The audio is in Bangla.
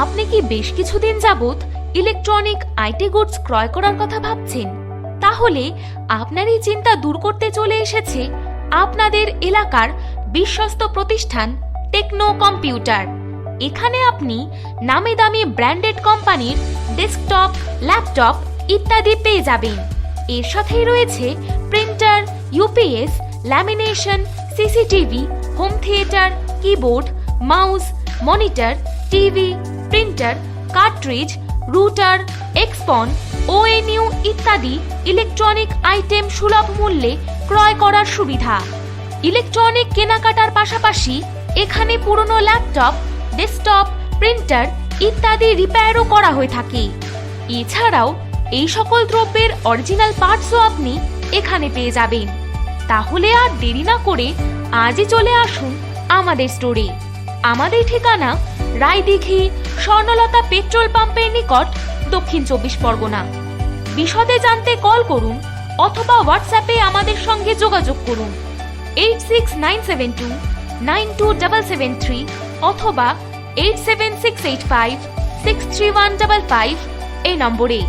আপনি কি বেশ কিছুদিন যাবৎ ইলেকট্রনিক আইটি গুডস ক্রয় করার কথা ভাবছেন? তাহলে আপনার এই চিন্তা দূর করতে চলে এসেছে আপনাদের এলাকার বিশ্বস্ত প্রতিষ্ঠান টেকনো কম্পিউটার এখানে আপনি নামি দামি ব্র্যান্ডেড কোম্পানির ডেস্কটপ ল্যাপটপ ইত্যাদি পেয়ে যাবেন। এর সাথেই রয়েছে printer UPS lamination CCTV home theatre keyboard mouse monitor TV printer, cartridge, router, XPON, ONU ইত্যাদি ইলেকট্রনিক আইটেম সুলভ মূল্যে ক্রয় করার সুবিধা। ইলেকট্রনিক কেনাকাটার পাশাপাশি এখানে পুরনো ল্যাপটপ, ডেস্কটপ, প্রিন্টার ইত্যাদি রিপেয়ারও করা হয়ে থাকে। এছাড়াও এই সকল দ্রব্যের অরিজিনাল পার্টসও আপনি এখানে পেয়ে যাবেন। তাহলে আর দেরি না করে আজই চলে আসুন আমাদের স্টোরে। আমাদের ঠিকানা রায়দিঘি স্বর্ণলতা পেট্রোল পাম্পের নিকট দক্ষিণ চব্বিশ পরগনা। বিশদে জানতে কল করুন অথবা হোয়াটসঅ্যাপে আমাদের সঙ্গে যোগাযোগ করুন। Eight six nine seven two nine two double seven three অথবা eight seven six eight five six three one double five এই নম্বরে